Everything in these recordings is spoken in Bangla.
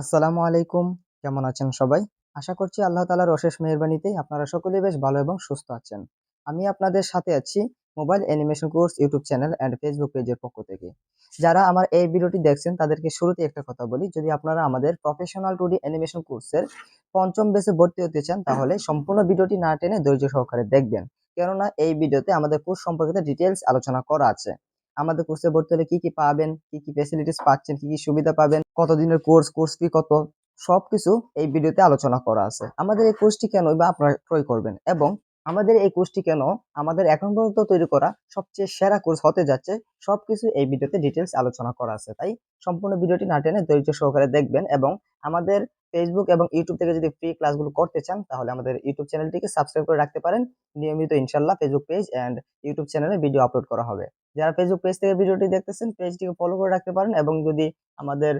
আসসালামু আলাইকুম। কেমন আছেন সবাই? আশা করছি আল্লাহ তালার অশেষ মেহরবানিতে আপনারা সকলেই বেশ ভালো এবং সুস্থ আছেন। আমি আপনাদের সাথে আছি mobile animation course YouTube channel and Facebook পেজের পক্ষ থেকে। যারা আমার এই ভিডিওটি দেখছেন, তাদেরকে শুরুতে একটা কথা বলি, যদি আপনারা আমাদের প্রফেশনাল টুডি অ্যানিমেশন কোর্সের পঞ্চম বেসে ভর্তি হতে চান, তাহলে সম্পূর্ণ ভিডিওটি না টেনে ধৈর্য সহকারে দেখবেন। কেননা এই ভিডিওতে আমাদের কোর্স সম্পর্কিত ডিটেলস আলোচনা করা আছে। আমাদের কোর্সে ভর্তি হলে কি কি পাবেন, কি কি ফেসিলিটিস পাচ্ছেন, কি কি সুবিধা পাবেন কতদিনের কোর্স কোর্স ফি কত? সবকিছু এই ভিডিওতে আলোচনা করা আছে। আমাদের এই কোর্সটি কেন বা আপনারা ক্রয় করবেন? এবং আমাদের এই কোর্সটি কেন আমাদের এখন পর্যন্ত তৈরি করা সবচেয়ে সেরা কোর্স হতে যাচ্ছে, সবকিছু এই ভিডিওতে ডিটেলস আলোচনা করা আছে। তাই সম্পূর্ণ ভিডিওটি না টেনে ধৈর্য সহকারে দেখবেন এবং আমাদের ফেসবুক এবং ইউটিউব থেকে যদি ফ্রি ক্লাসগুলো করতে চান, তাহলে আমাদের ইউটিউব চ্যানেলটিকে সাবস্ক্রাইব করে রাখতে পারেন। নিয়মিত ইনশাল্লাহ ফেসবুক পেজ অ্যান্ড ইউটিউব চ্যানেলে ভিডিও আপলোড করা হবে। যারা ফেসবুক পেজ থেকে ভিডিওটি দেখতেছেন পেজটিকে ফলো করে রাখতে পারেন এবং যদি আমাদের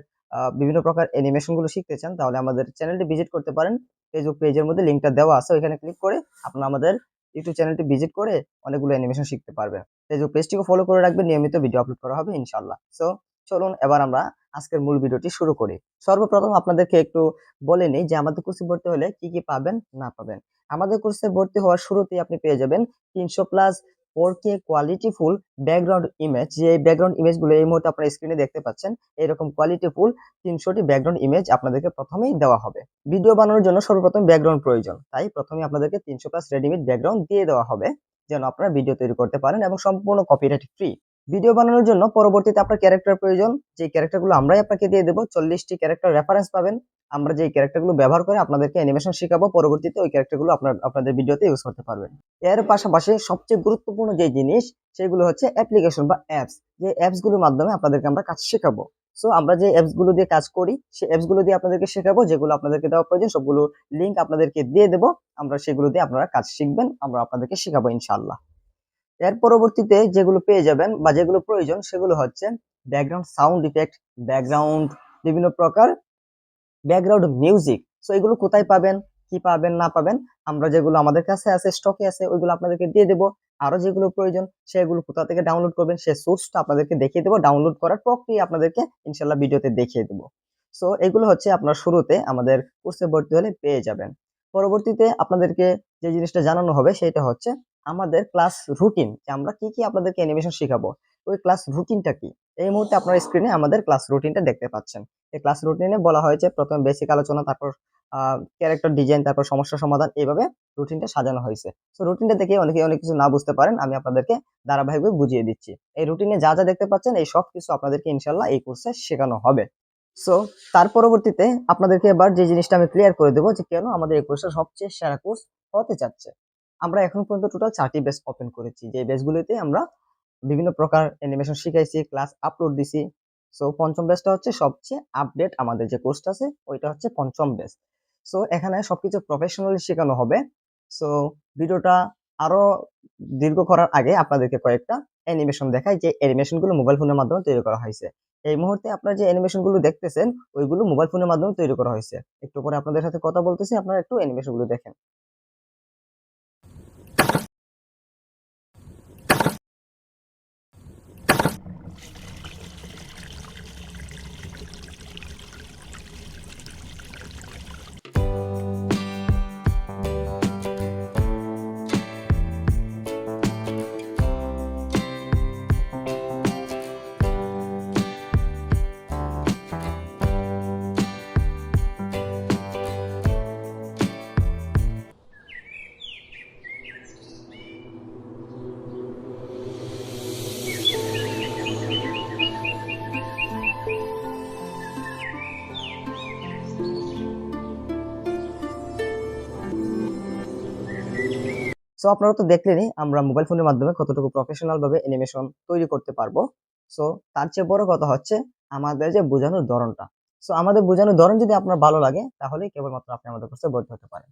বিভিন্ন প্রকার অ্যানিমেশনগুলো শিখতে চান, তাহলে আমাদের চ্যানেলটি ভিজিট করতে পারেন। ফেসবুক পেজের মধ্যে লিঙ্কটা দেওয়া আছে, ওইখানে ক্লিক করে আপনারা আমাদের ইউটিউব চ্যানেলটি ভিজিট করে অনেকগুলো অ্যানিমেশন শিখতে পারবেন। ফেসবুক পেজটিকে ফলো করে রাখবেন, নিয়মিত ভিডিও আপলোড করা হবে ইনশাল্লাহ সো চলুন এবার আমরা আজকের মূল ভিডিওটি শুরু করি। সর্বপ্রথম আপনাদেরকে একটু বলে নিই যে আমাদের কোর্সে ভর্তি হলে কি কি পাবেন, না পাবেন। আমাদের কোর্সে ভর্তি হওয়ার শুরুতেই আপনি পেয়ে যাবেন তিনশো plus four K quality full background image যে ব্যাকগ্রাউন্ড ইমেজগুলো এই মুহূর্তে আপনারা স্ক্রিনে দেখতে পাচ্ছেন, এরকম কোয়ালিটি ফুল তিনশোটি ব্যাকগ্রাউন্ড ইমেজ আপনাদেরকে প্রথমেই দেওয়া হবে। ভিডিও বানানোর জন্য সর্বপ্রথম ব্যাকগ্রাউন্ড প্রয়োজন, তাই প্রথমে আপনাদেরকে তিনশো প্লাস রেডিমেড ব্যাকগ্রাউন্ড দিয়ে দেওয়া হবে, যেন আপনারা ভিডিও তৈরি করতে পারেন এবং সম্পূর্ণ কপিরাইট ফ্রি ভিডিও বানানোর জন্য পরবর্তীতে আপনার ক্যারেক্টার প্রয়োজন। যে ক্যারেক্টারগুলো আমরাই আপনাকে দিয়ে দেবো, চল্লিশটি ক্যারেক্টার রেফারেন্স পাবেন। আমরা যে ক্যারেক্টারগুলো ব্যবহার করে আপনাদেরকে অ্যানিমেশন শেখাবো, পরবর্তীতে ওই ক্যারেক্টারগুলো আপনার, আপনাদের ভিডিওতে ইউজ করতে পারবেন। এর পাশাপাশি সবচেয়ে গুরুত্বপূর্ণ যে জিনিস, সেগুলো হচ্ছে অ্যাপ্লিকেশন বা অ্যাপস যে অ্যাপসগুলোর মাধ্যমে আপনাদেরকে আমরা কাজ শেখাবো। সো আমরা যে অ্যাপসগুলো দিয়ে কাজ করি সেই অ্যাপসগুলো দিয়ে আপনাদেরকে শেখাবো, যেগুলো আপনাদেরকে দেওয়া প্রয়োজন, সবগুলো লিঙ্ক আপনাদেরকে দিয়ে দেবো। আমরা সেগুলো দিয়ে আপনারা কাজ শিখবেন, আমরা আপনাদেরকে শেখাবো ইনশাল্লাহ এর পরবর্তীতে যেগুলো পেয়ে যাবেন বা যেগুলো প্রয়োজন সেগুলো হচ্ছে ব্যাকগ্রাউন্ড সাউন্ড ইফেক্ট ব্যাকগ্রাউন্ড বিভিন্ন প্রকার ব্যাকগ্রাউন্ড মিউজিক সো এগুলো কোথায় পাবেন, কি পাবেন, না পাবেন, আমরা যেগুলো আমাদের কাছে আছে স্টকে আছে, ওইগুলো আপনাদেরকে দিয়ে দেবো। আরও যেগুলো প্রয়োজন, সেগুলো কোথা থেকে ডাউনলোড করবেন, সে সোর্সটা আপনাদেরকে দেখিয়ে দেবো ডাউনলোড করার প্রক্রিয়া আপনাদেরকে ইনশাল্লাহ ভিডিওতে দেখিয়ে দেবো। সো এগুলো হচ্ছে আপনার শুরুতে আমাদের কোর্সে ভর্তি হলে পেয়ে যাবেন। পরবর্তীতে আপনাদেরকে যে জিনিসটা জানানো হবে, সেটা হচ্ছে আমাদের ক্লাস রুটিন যে আমরা কি কি আপনাদেরকে অ্যানিমেশন শেখাবো, ওই ক্লাস রুটিনটা কি? এই মুহূর্তে আপনার স্ক্রিনে আমাদের ক্লাস রুটিনটা দেখতে পাচ্ছেন। এই ক্লাস রুটিনে বলা হয়েছে প্রথমে বেসিক আলোচনা, তারপর ক্যারেক্টার ডিজাইন তারপর সমস্যা সমাধান, এইভাবে রুটিনটা সাজানো হয়েছে। তো রুটিনটা দেখে অনেকে, অনেক কিছু না বুঝতে পারেন, আমি আপনাদেরকে ধারাবাহিকভাবে বুঝিয়ে দিচ্ছি। এই রুটিনে যা যা দেখতে পাচ্ছেন, এই সব কিছু আপনাদেরকে ইনশাল্লাহ এই কোর্সে শেখানো হবে। সো তার পরবর্তীতে আপনাদেরকে এবার যে জিনিসটা আমি ক্লিয়ার করে দেবো যে কেন আমাদের এই কোর্সটা সবচেয়ে সেরা কোর্স হতে যাচ্ছে। আমরা এখন পর্যন্ত টোটাল চারটি বেস ওপেন করেছি। যে বেসগুলিতে আমরা বিভিন্ন প্রকার অ্যানিমেশন শিখাইছি ক্লাস আপলোড দিছি। সো পঞ্চম বেসটা হচ্ছে সবচেয়ে আপডেট আমাদের যে কোর্সটা আছে, ওইটা হচ্ছে পঞ্চম বেস সো এখানে সবকিছু প্রফেশনালি শেখানো হবে। সো ভিডিওটা আরও দীর্ঘ করার আগে আপনাদেরকে কয়েকটা অ্যানিমেশন দেখাই, যে অ্যানিমেশনগুলো মোবাইল ফোনের মাধ্যমে তৈরি করা হয়েছে। এই মুহূর্তে আপনারা যে অ্যানিমেশনগুলো দেখতেছেন, ওইগুলো মোবাইল ফোনের মাধ্যমে তৈরি করা হয়েছে। একটু পরে আপনাদের সাথে কথা বলতেছি, আপনারা একটু অ্যানিমেশনগুলো দেখেন। সো আপনারা তো দেখলেনই আমরা মোবাইল ফোনের মাধ্যমে কতটুকু প্রফেশনাল ভাবে অ্যানিমেশন তৈরি করতে পারব। সো তার চেয়ে বড় কথা হচ্ছে আমাদের যে বোঝানোর ধরনটা। সো আমাদের বোঝানোর ধরন যদি আপনার ভালো লাগে, তাহলে কেবলমাত্র আপনি আমাদের কাছে ভর্তি হতে পারেন।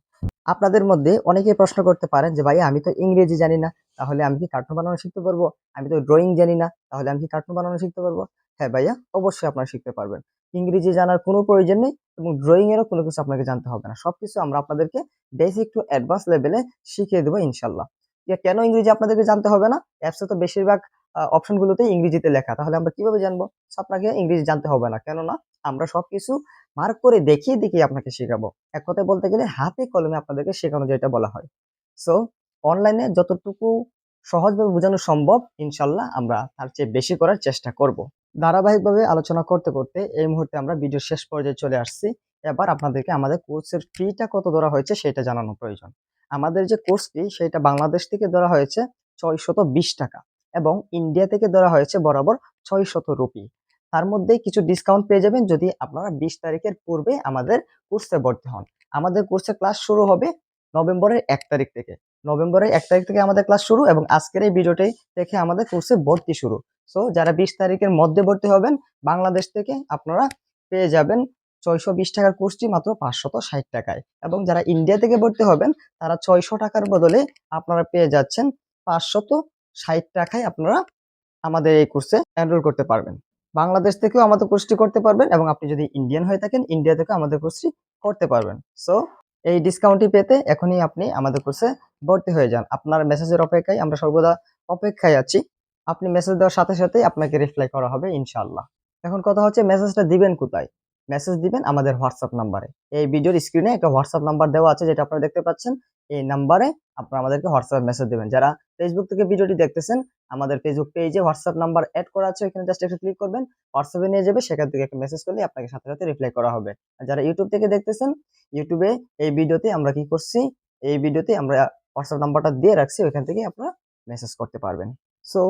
আপনাদের মধ্যে অনেকেই প্রশ্ন করতে পারেন যে ভাই আমি তো ইংরেজি জানি না, তাহলে আমি কি কার্টুন বানানো শিখতে পারব? আমি তো ড্রয়িং জানি না, তাহলে আমি কি কার্টুন বানানো শিখতে পারব? হ্যাঁ ভাইয়া, অবশ্যই আপনারা শিখতে পারবেন। ইংরেজি জানার কোনো প্রয়োজন নেই এবং ড্রয়িং এরও কোনো কিছু আপনাকে জানতে হবে না। সবকিছু আমরা আপনাদেরকে বেসিক টু অ্যাডভান্স লেভেলে শিখিয়ে দেবো ইনশাল্লাহ কেন ইংরেজি আপনাদেরকে জানতে হবে না? অ্যাপসে তো বেশিরভাগ অপশনগুলোতে ইংরেজিতে লেখা। তাহলে আমরা কীভাবে জানব? আপনাকে ইংরেজি জানতে হবে না। কেননা আমরা সবকিছু মার্ক করে দেখিয়ে দেখিয়ে আপনাকে শেখাবো। এক কথায় বলতে গেলে হাতে কলমে আপনাদেরকে শেখানো যেটা বলা হয়। সো অনলাইনে যতটুকু সহজভাবে বোঝানো সম্ভব, ইনশাল্লাহ আমরা তার চেয়ে বেশি করার চেষ্টা করব। ধারাবাহিকভাবে আলোচনা করতে করতে এই মুহূর্তে আমরা ভিডিও শেষ পর্যায়ে চলে আসছি। এবার আপনাদেরকে আমাদের কোর্সের ফিটা কত ধরা হয়েছে সেটা জানানো প্রয়োজন। আমাদের যে কোর্সটি সেটা বাংলাদেশ থেকে ধরা হয়েছে ছয়শত বিশ টাকা এবং ইন্ডিয়া থেকে ধরা হয়েছে বরাবর ছয়শত রুপি। তার মধ্যে কিছু ডিসকাউন্ট পেয়ে যাবেন যদি আপনারা বিশ তারিখের পূর্বে আমাদের কোর্সে ভর্তি হন। আমাদের কোর্সে ক্লাস শুরু হবে নভেম্বরের এক তারিখ থেকে। নভেম্বরের এক তারিখ থেকে আমাদের ক্লাস শুরু এবং আজকের এই ভিডিওটি দেখে আমাদের কোর্সে ভর্তি শুরু। সো যারা বিশ তারিখের মধ্যে ভর্তি হবেন, বাংলাদেশ থেকে আপনারা পেয়ে যাবেন ছয়শো বিশ টাকার কোর্সটি মাত্র পাঁচশত ষাট টাকায়। এবং যারা ইন্ডিয়া থেকে ভর্তি হবেন, তারা ছয়শো টাকার বদলে আপনারা পেয়ে যাচ্ছেন পাঁচশত ষাট টাকায় আপনারা আমাদের এই কোর্সে এনরোল করতে পারবেন। বাংলাদেশ থেকেও আমাদের কোর্সটি করতে পারবেন এবং আপনি যদি ইন্ডিয়ান হয়ে থাকেন ইন্ডিয়া থেকেও আমাদের কোর্সটি করতে পারবেন। সো এই ডিসকাউন্টটি পেতে এখনই আপনি আমাদের কোর্সে ভর্তি হয়ে যান। আপনার মেসেজের অপেক্ষায় আমরা সর্বদা অপেক্ষায় আছি। আপনি মেসেজ দেওয়ার সাথে সাথে আপনাকে রিপ্লাই করা হবে, ইনশাআল্লাহ। এখন কথা হচ্ছে মেসেজটা দিবেন কোথায়? মেসেজ দিবেন আমাদের হোয়াটসঅ্যাপ নাম্বারে। এই ভিডিওর স্ক্রিনে একটা হোয়াটসঅ্যাপ নাম্বার দেওয়া আছে, যেটা আপনারা দেখতে পাচ্ছেন। এই নাম্বারে আপনারা আমাদেরকে হোয়াটসঅ্যাপ মেসেজ দেবেন। যারা ফেসবুক থেকে ভিডিওটি দেখতেছেন, আমাদের ফেসবুক পেজে হোয়াটসঅ্যাপ নাম্বার অ্যাড করা আছে এখানে জাস্ট একটু ক্লিক করবেন হোয়াটসঅ্যাপে নিয়ে যাবে, সেখান থেকে একটা মেসেজ করলে আপনাকে সাথে সাথে রিপ্লাই করা হবে। আর যারা ইউটিউব থেকে দেখতেছেন ইউটিউবে এই ভিডিওতে আমরা কি করছি, এই ভিডিওতে আমরা হোয়াটসঅ্যাপ নাম্বারটা দিয়ে রাখছি, ওইখান থেকে আপনারা মেসেজ করতে পারবেন। সো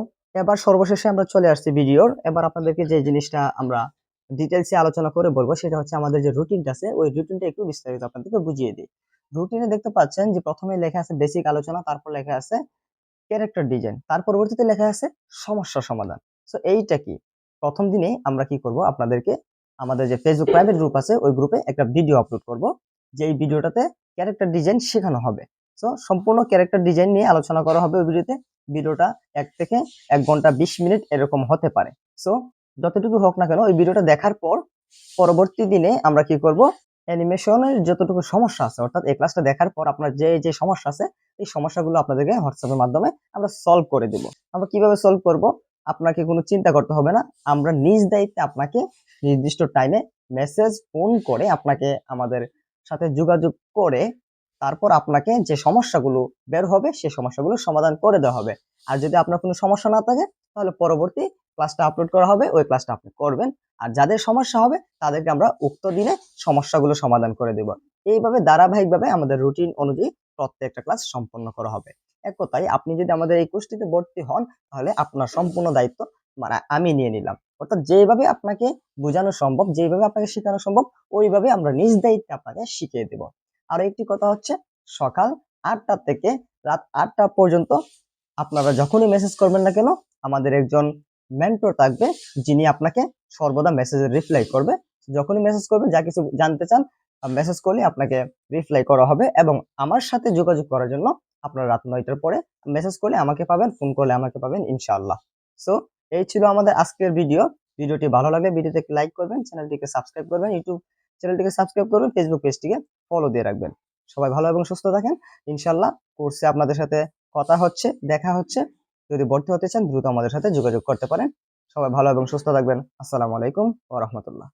এবার সর্বশেষে আমরা চলে আসছি ভিডিওর। এবার আপনাদেরকে যে জিনিসটা আমরা ডিটেলসে আলোচনা করে বলব, সেটা হচ্ছে আমাদের যে রুটিনটা আছে, ওই রুটিনটা একটু বিস্তারিত আপনাদেরকে বুঝিয়ে দিই। রুটিনে দেখতে পাচ্ছেন যে, প্রথমে লেখা আছে বেসিক আলোচনা, তারপর লেখা আছে ক্যারেক্টার ডিজাইন তার পরবর্তীতে লেখা আছে সমস্যা সমাধান। সো এইটা কি? প্রথম দিনে আমরা কি করব? আপনাদেরকে আমাদের যে ফেসবুক প্রাইভেট গ্রুপ আছে, ওই গ্রুপে একটা ভিডিও আপলোড করব, যে এই ভিডিওটাতে ক্যারেক্টার ডিজাইন শেখানো হবে। সো সম্পূর্ণ ক্যারেক্টার ডিজাইন নিয়ে আলোচনা করা হবে ওই ভিডিওতে ভিডিওটা এক থেকে এক ঘণ্টা বিশ মিনিট এরকম হতে পারে। সো যতটুকু হোক না কেন, ওই ভিডিওটা দেখার পর পরবর্তী দিনে আমরা কি করব? অ্যানিমেশনের যতটুকু সমস্যা আছে, অর্থাৎ এই ক্লাসটা দেখার পর আপনার যে যে সমস্যা আছে, এই সমস্যাগুলো আপনাদেরকে হোয়াটসঅ্যাপের মাধ্যমে আমরা সলভ করে দেব। আমরা কীভাবে সলভ করব? আপনাকে কোনো চিন্তা করতে হবে না। আমরা নিজ দায়িত্বে আপনাকে নির্দিষ্ট টাইমে মেসেজ ফোন করে আপনাকে আমাদের সাথে যোগাযোগ করে তারপর আপনাকে যে সমস্যাগুলো বের হবে সেই সমস্যাগুলো সমাধান করে দেওয়া হবে। আর যদি আপনার কোনো সমস্যা না থাকে, তাহলে পরবর্তী ক্লাসটা আপলোড করা হবে, ওই ক্লাসটা আপনি করবেন। আর যাদের সমস্যা হবে, তাদেরকে আমরা উক্ত দিনে সমস্যাগুলো সমাধান করে দেব। এইভাবে ধারাবাহিকভাবে আমাদের রুটিন অনুযায়ী প্রত্যেকটা ক্লাস সম্পন্ন করা হবে। এক কথায় আপনি যদি আমাদের এই কোর্সটিতে ভর্তি হন, তাহলে আপনার সম্পূর্ণ দায়িত্ব মানে আমি নিয়ে নিলাম। অর্থাৎ যেভাবে আপনাকে বোঝানো সম্ভব, যেভাবে আপনাকে শেখানো সম্ভব, ওইভাবে আমরা নিজ দায়িত্বে আপনাকে শিখিয়ে দেব। আর একটি কথা হচ্ছে, সকাল আটটা থেকে রাত আটটা পর্যন্ত আপনারা যখনই মেসেজ করবেন না কেন, আমাদের একজন মেন্টর থাকবে, যিনি আপনাকে সর্বদা মেসেজের রিপ্লাই করবে। যখনই মেসেজ করবেন, যা কিছু জানতে চান মেসেজ করলে আপনাকে রিপ্লাই করা হবে এবং আমার সাথে যোগাযোগ করার জন্য আপনারা রাত নয়টার পরে মেসেজ করলে আমাকে পাবেন ফোন করলে আমাকে পাবেন, ইনশাআল্লাহ। সো এই ছিল আমাদের আজকের ভিডিও ভিডিওটি ভালো লাগলে ভিডিওতে লাইক করবেন, চ্যানেলটিকে সাবস্ক্রাইব করবেন ইউটিউব চ্যানেলটিকে সাবস্ক্রাইব করবেন ফেসবুক পেজটিকে ফলো দিয়ে রাখবেন। সবাই ভালো এবং সুস্থ থাকেন। ইনশাল্লাহ কোর্সে আপনাদের সাথে কথা হচ্ছে, দেখা হচ্ছে। যদি ভর্তি হতে চান, দ্রুত আমাদের সাথে যোগাযোগ করতে পারেন। সবাই ভালো এবং সুস্থ থাকবেন। আসসালামু আলাইকুম ও রহমতুল্লাহ।